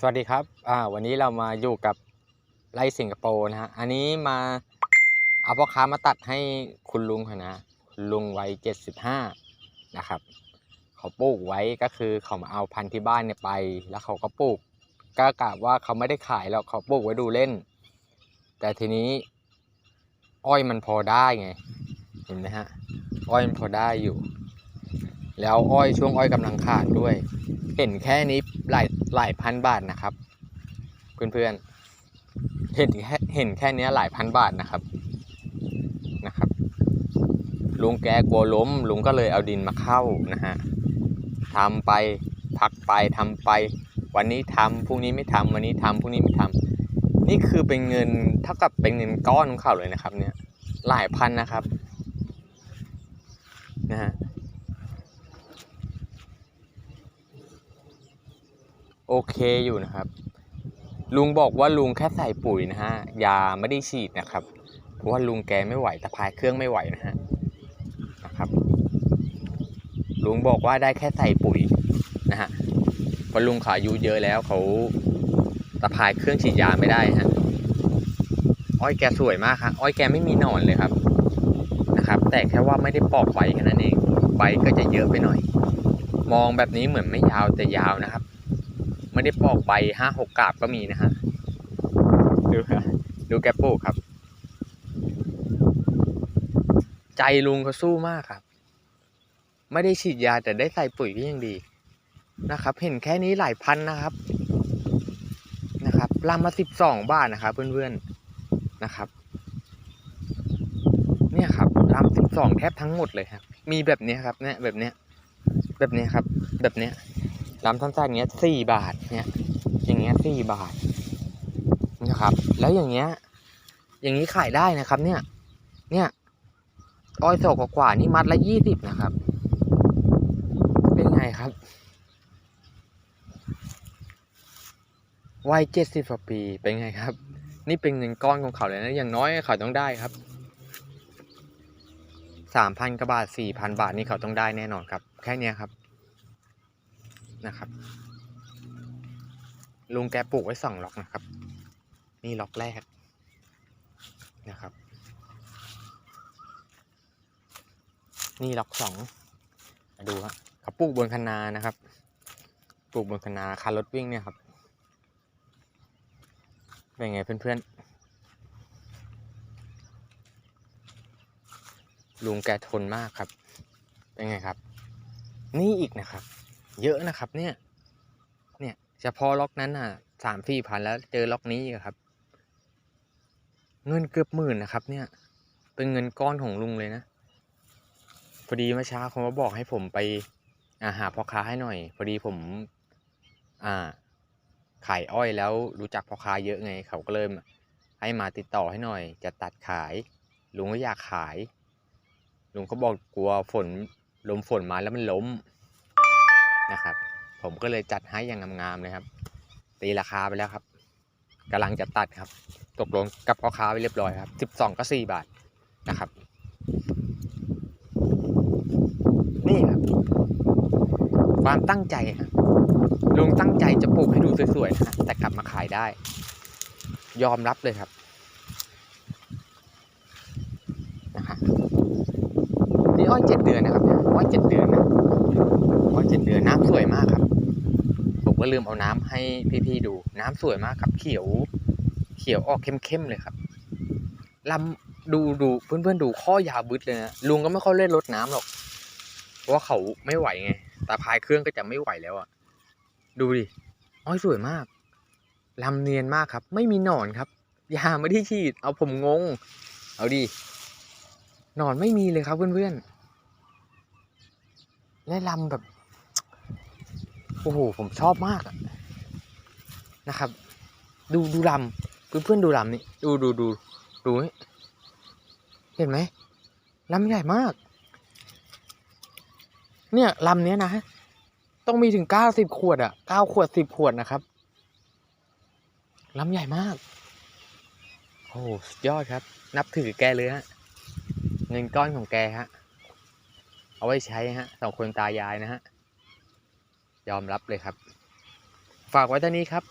สวัสดีครับอ่าวันนี้เรามาอยู่กับไร่สิงคโปร์นะฮะ อันนี้มาเอาพ่อค้ามาตัดให้คุณลุงเขานะคุณลุงวัยเจ็ดสิบห้านะครับ เขาปลูกไว้ก็คือเขามาเอาพันธุ์ที่บ้านเนี่ยไป แล้วเขาก็ปลูกก็กะว่าเขาไม่ได้ขายหรอกเขาปลูกไว้ดูเล่น แต่ทีนี้ อ้อยมันพอได้ไง เห็นไหมฮะ อ้อยมันพอได้อยู่ แล้วอ้อยช่วงอ้อยกำลังขาดด้วย เห็นแค่นี้หลายหลายพันบาทนะครับ เพื่อนๆเห็นแค่เห็นแค่นี้หลายพันบาทนะครับนะครับ ลุงแกกลัวล้ม ลุงก็เลยเอาดินมาเข้านะฮะทำไปพักไปทำไป วันนี้ทำพรุ่งนี้ไม่ทำวันนี้ทำพรุ่งนี้ไม่ทำนี่คือเป็นเงินเท่ากับเป็นเงินก้อนของเขาเลยนะครับเนี่ยหลายพันนะครับนะฮะ โอเคอยู่นะครับ ลุงบอกว่าลุงแค่ใส่ปุ๋ยนะฮะยาไม่ได้ฉีดนะครับ เพราะว่าลุงแกไม่ไหวตะพายเครื่องไม่ไหวนะฮะนะครับ ลุงบอกว่าได้แค่ใส่ปุ๋ยนะฮะเพราะลุงขาอายุเยอะแล้วเขาตะพายเครื่องฉีดยาไม่ได้ฮะอ้อยแกสวยมากครับอ้อยแกไม่มีหนอนเลยครับนะครับ แต่แค่ว่าไม่ได้ปอกใบแค่นั้นเองใบก็จะเยอะไปหน่อย มองแบบนี้เหมือนไม่ยาวแต่ยาวนะครับ ไม่ได้ปอกใบห้าหกกาบก็มีนะฮะดูครับดูแกปลูกครับ ใจลุงเขาสู้มากครับ ไม่ได้ฉีดยาแต่ได้ใส่ปุ๋ยก็ยังดีนะครับ เห็นแค่นี้หลายพันนะครับนะครับลำมาสิบสองบาทนะครับเพื่อนๆนะครับ เนี่ยครับลำสิบสองแทบทั้งหมดเลยครับ มีแบบเนี้ยครับเนี่ยแบบเนี้ยแบบเนี้ยครับ แบบเนี้ย ลำสั้นๆเงี้ยสี่บาทเนี่ยอย่างเงี้ยสี่บาทนะครับ แล้วอย่างเงี้ย อย่างนี้ขายได้นะครับ เนี่ย เนี่ยอ้อยโศกกว่านี่มัดละยี่สิบนะครับ เป็นไงครับวัยเจ็ดสิบกว่าปีเป็นไงครับ นี่เป็นเงินก้อนของเขาเลยนะอย่างน้อยเขาต้องได้ครับสามพันกว่าบาทสี่พันบาทนี่เขาต้องได้แน่นอนครับ แค่นี้ครับ นะครับ ลุงแกปลูกไว้สองล็อกนะครับ นี่ล็อกแรกนะครับ นี่ล็อกสองมาดูฮะเขาปลูกบนคันนานะครับ ปลูกบนคันนาคันรถวิ่งเนี่ยครับ เป็นไงเพื่อนๆ ลุงแกทนมากครับ เป็นไงครับ นี่อีกนะครับ เยอะนะครับ เนี่ย เนี่ยเฉพาะล็อกนั้นอะสามสี่พันแล้วเจอล็อกนี้ครับ เงินเกือบหมื่นนะครับ เนี่ย เป็นเงินก้อนของลุงเลยนะพอดีเมื่อเช้าเขามาบอกให้ผมไปอาหาพ่อค้าให้หน่อย พอดีผม อ่าขายอ้อยแล้วรู้จักพ่อค้าเยอะไง เขาก็เริ่มให้มาติดต่อให้หน่อย จะตัดขาย ลุงก็อยากขาย ลุงเขาบอกกลัวฝนลมฝนมาแล้วมันล้ม นะครับ ผมก็เลยจัดให้อย่างงามๆเลยครับ ตีราคาไปแล้วครับกำลังจะตัดครับ ตกลงกับพ่อค้าไปเรียบร้อยครับสิบสองก็สี่บาทนะครับ นี่ครับ ความตั้งใจครับลุงตั้งใจจะปลูกให้ดูสวยๆนะแต่กลับมาขายได้ ยอมรับเลยครับนะครับนี่อ้อยเจ็ดเดือนนะครับยอ้อยเจ็ดเดือนนะ เจ็ดเดือนน้ำสวยมากครับ ผมก็ลืมเอาน้ำให้พี่ๆดูน้ำสวยมากครับ เขียว เขียวออกเข้มๆเลยครับลำดูดูเพื่อนๆดูข้อยาวบึดเลยนะลุงก็ไม่ค่อยเล่นรดน้ำหรอกเพราะเขาไม่ไหวไงตาพายเครื่องก็จะไม่ไหวแล้วอะดูดิอ้อยสวยมากลำเนียนมากครับ ไม่มีหนอนครับยาไม่ได้ฉีด เอาผมงง เอาดิหนอนไม่มีเลยครับเพื่อนๆและลำแบบ โอ้โหผมชอบมากนะครับ ดูดูลำเพื่อนเพื่อนดูลำนี่ดูดูดูดูเห็นไหมลำใหญ่มาก เนี่ยลำเนี้ยนะ ต้องมีถึงเก้าสิบขวดอะเก้าขวดสิบขวดนะครับลำใหญ่มาก โอ้สุดยอดครับ นับถือแกเลยฮะเงินก้อนของแกฮะ เอาไว้ใช้ฮะสองคนตายายนะฮะ ยอมรับเลยครับ ฝากไว้เท่านี้ครับ